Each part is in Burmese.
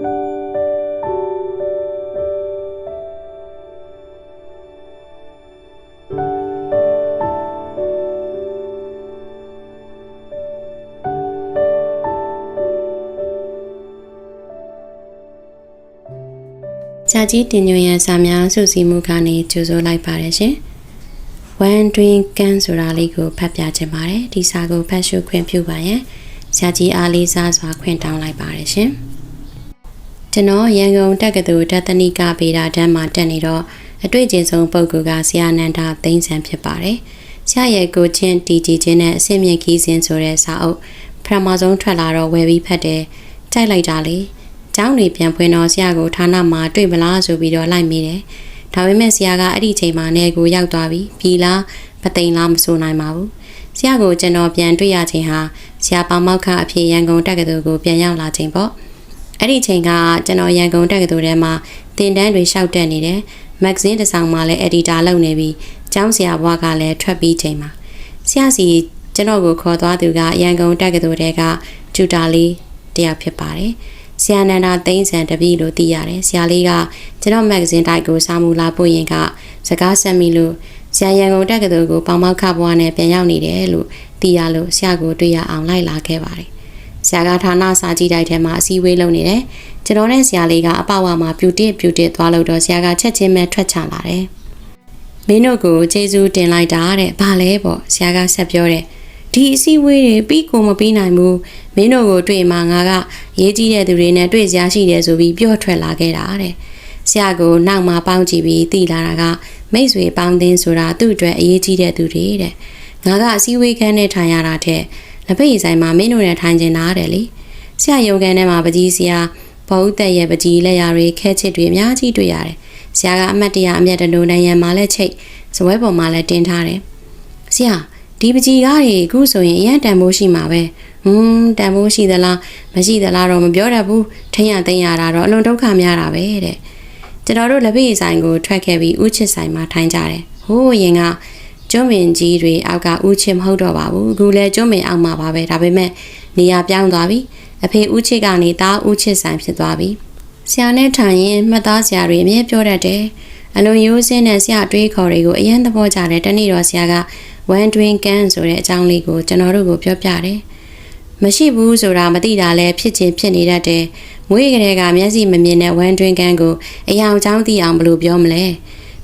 ။ကြာကြီးတင်ညွန်ရန်စာများစုစည်းမှုကနေကြိုဆိုလိုက်ပါတယ်ရှင်။ One Dream Can ဆိုတာလေးကိုဖတ်ပြချင်ပါတယ်။ဒီစာကိုဖတ်ရှုခွင့်ပြုပါရန်ဆရာကြီးအားလေးစားစွာခွင့်တောင်းလိုက်ပါတယ်ရှင်။ ကျွန်တော်ရန်ကုန်တက္ကသိုလ်ဒသနိကဗေဒတန်းမှာတက်နေတော့အတွေ့အကြုံဆုံးပုဂ္ဂိုလ်ကဆရာနန္ဒာသိန်းဆန်ဖြစ်ပါတယ်။ဆရာရဲ့ကိုချင်းတီဂျီချင်းနဲ့အစင်မြင့်ခီးစင်ဆိုတဲ့စာအုပ်ပထမဆုံးထွက်လာတော့ဝယ်ပြီးဖတ်တယ်။ကြိုက်လိုက်တာလေ။ကျောင်းနေပြန်ဖွင့်တော့ဆရာကိုဌာနမှာတွေ့မလားဆိုပြီးတော့လိုက်မိတယ်။ဒါပေမဲ့ဆရာကအဲ့ဒီချိန်မှာနေကိုရောက်သွားပြီ။ပြီလားမသိမ်လားမဆိုနိုင်ပါဘူး။ဆရာကိုကျွန်တော်ပြန်တွေ့ရချိန်ဟာဆရာပေါမောက်ခအဖြစ်ရန်ကုန်တက္ကသိုလ်ကိုပြန်ရောက်လာချိန်ပေါ့။ အဲ့ဒီချိန်ကကျွန်တော်ရန်ကုန်တက္ကသိုလ်ထဲမှာတင်တန်းတွေရှောက်တက်နေတယ်။မဂ္ဂဇင်းတစ်စောင်မှာလည်းအက်ဒီတာလုပ်နေပြီးကျောင်းဆရာဘွားကလည်းထွက်ပြီးချိန်မှာဆရာစီကျွန်တော်ကိုခေါ်သွားသူကရန်ကုန်တက္ကသိုလ်ထဲကကျူတာလေးတယောက်ဖြစ်ပါတယ်။ဆရာနန္ဒာသိန်းစံတပည့်လို့သိရတယ်။ဆရာလေးကကျွန်တော်မဂ္ဂဇင်းတိုက်ကိုစာမူလာပို့ရင်ကစကားဆက်မိလို့ဆရာရန်ကုန်တက္ကသိုလ်ကိုပေါမောက်ခဘွားနဲ့ပြန်ရောက်နေတယ်လို့သိရလို့ဆရာကိုတွေ့ရအောင်လိုက်လာခဲ့ပါတယ်။ ဆရာကဌာနစာကြည့်တိုက်ထဲမှာအစည်းအဝေးလုပ်နေတယ်။ကျွန်တော်နဲ့ဆရာလေးကအပဝါမှာပြူတစ်ပြူတစ်သွားလို့တော့ဆရာကချက်ချင်းပဲထွက်ချလာတယ်။မင်းတို့ကိုကျေးဇူးတင်လိုက်တာတဲ့။ဘာလဲပေါ့ဆရာကဆက်ပြောတယ်။ဒီအစည်းအဝေးတွေပြီးကိုမပြီးနိုင်ဘူး။မင်းတို့ကိုတွေ့မှငါကရေးကြည့်တဲ့သူတွေနဲ့တွေ့စရာရှိတယ်ဆိုပြီးပြောထွက်လာခဲ့တာတဲ့။ဆရာကိုနောက်မှပေါင်းကြည့်ပြီးသိလာတာကမိတ်ဆွေပေါင်းသင်းဆိုတာသူ့အတွက်အရေးကြီးတဲ့သူတွေတဲ့။ငါကအစည်းအဝေးခန်းနဲ့ထိုင်ရတာတဲ့။ လက်ဖက်ရည်ဆိုင်မှာမင်းတို့နဲ့ထိုင်နေတာတဲ့လေ။ဆရာရုံခန်းထဲမှာပကြီးဆရာဘုတ်သက်ရဲ့ပကြီးလက်ရာတွေခဲချစ်တွေအများကြီးတွေ့ရတယ်။ဆရာကအမတ်တရအမျက်တလုံးနိုင်ရန်မှာလည်းချိတ်စပွဲပေါ်မှာလည်းတင်ထားတယ်။ဆရာဒီပကြီးကားတွေအခုဆိုရင်အရန်တန်ဖိုးရှိမှာပဲ။ဟွန်းတန်ဖိုးရှိသလားမရှိသလားတော့မပြောတတ်ဘူး။ထင်ရသိမ်းရတာတော့အလွန်ဒုက္ခများတာပဲတဲ့။ကျွန်တော်တို့လက်ဖက်ရည်ဆိုင်ကိုထွက်ခဲ့ပြီးဥချစ်ဆိုင်မှာထိုင်ကြတယ်။ဟိုးရင်က ကျွန်းမင်ကြီးတွေအောက်ကဥချစ်မဟုတ်တော့ပါဘူးအခုလဲကျွန်းမင်အောက်မှာပါပဲဒါပေမဲ့နေရာပြောင်းသွားပြီအဖေဥချစ်ကနေသားဥချစ်ဆိုင်ဖြစ်သွားပြီဆရာနဲ့ထိုင်ရင်မှတ်သားဆရာတွေအမြဲပြောတတ်တယ်အလွန်ရိုးစင်းတဲ့ဆရာတွေးခေါ်တွေကိုအရင်သဘောကျတယ်တနေ့တော့ဆရာက one twin can ဆိုတဲ့အကြောင်းလေးကိုကျွန်တော်တို့ကိုပြောပြတယ်မရှိဘူးဆိုတာမသိတာလဲဖြစ်ချင်းဖြစ်နေတတ်တယ်မွေးကလေးကမျက်စိမမြင်တဲ့ one twin can ကိုအယောင်ချောင်းသိအောင်ဘယ်လိုပြောမလဲ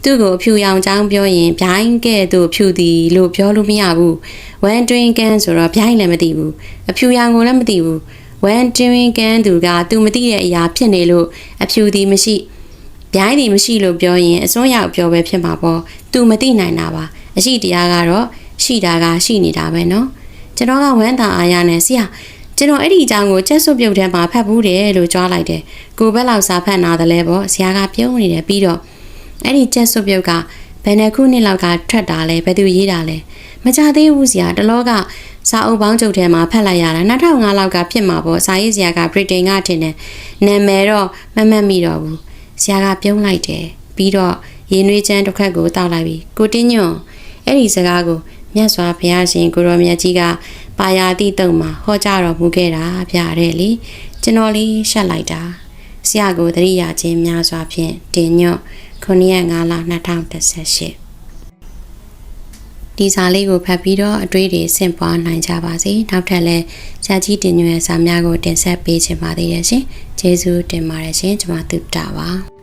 သူ့ကိုအဖြူရောင်ချောင်းပြောရင်ဗျိုင်းကဲ့သို့ဖြူသည်လို့ပြောလို့မရဘူး။ one twin can ဆိုတော့ဗျိုင်းလည်းမသိဘူး။အဖြူရောင်ကိုလည်းမသိဘူး။ one twin can သူကသူမသိတဲ့အရာဖြစ်နေလို့အဖြူသည်မရှိဗျိုင်းသည်မရှိလို့ပြောရင်အစွန်းရောက်ပြောပဲဖြစ်မှာပေါ့။ तू မသိနိုင်တာပါ။အရှိတရားကတော့ရှိတာကရှိနေတာပဲနော်။ကျွန်တော်ကဝမ်းသာအားရနဲ့ဆရာကျွန်တော်အဲ့ဒီအကြောင်းကိုချက်စွပ်ပြုတ်ထဲမှာဖတ်ဘူးတယ်လို့ကြွားလိုက်တယ်။ကိုဘက်လောက်စာဖတ်နာတယ်လဲပေါ့ဆရာကပြုံးနေတယ်ပြီးတော့ အဲ့ဒီချက်စွပ်ပြုတ်ကဘယ်နှခုနှစ်လောက်ကထွက်တာလဲဘယ်သူရေးတာလဲမကြသေးဘူးဆရာတလောကစာအုပ်ပေါင်းချုပ်ထဲမှာဖတ်လိုက်ရတာ2005လောက်ကဖြစ်မှာပေါ့စာရေးဆရာကဗြိတိန်ကထင်တယ်နာမည်တော့မမှတ်မိတော့ဘူးဆရာကပြုံးလိုက်တယ်ပြီးတော့ရေနွေးချမ်းတစ်ခက်ကိုတောက်လိုက်ပြီးကိုတင်းညွန့်အဲ့ဒီစကားကိုမြတ်စွာဘုရားရှင်ကိုရောမြတ်ကြီးကပါယာတိတုံမှာဟောကြားတော်မူခဲ့တာဗျာတဲ့လေကျွန်တော်လေးရှက်လိုက်တာဆရာကိုတရိယာချင်းများစွာဖြင့်တင်ညွန့်9ရက်5လ2018ဒီစာလေးကိုဖတ်ပြီးတော့အတွေ့တွေဆင့်ပွားနိုင်ကြပါစေနောက်ထပ်လည်းဆရာကြီးတင်ညွန့်ရဲ့စာများကိုတင်ဆက်ပေးချင်ပါသေးတယ်ရှင်ကျေးဇူးတင်ပါတယ်ရှင်ကျွန်မသုတ္တပါ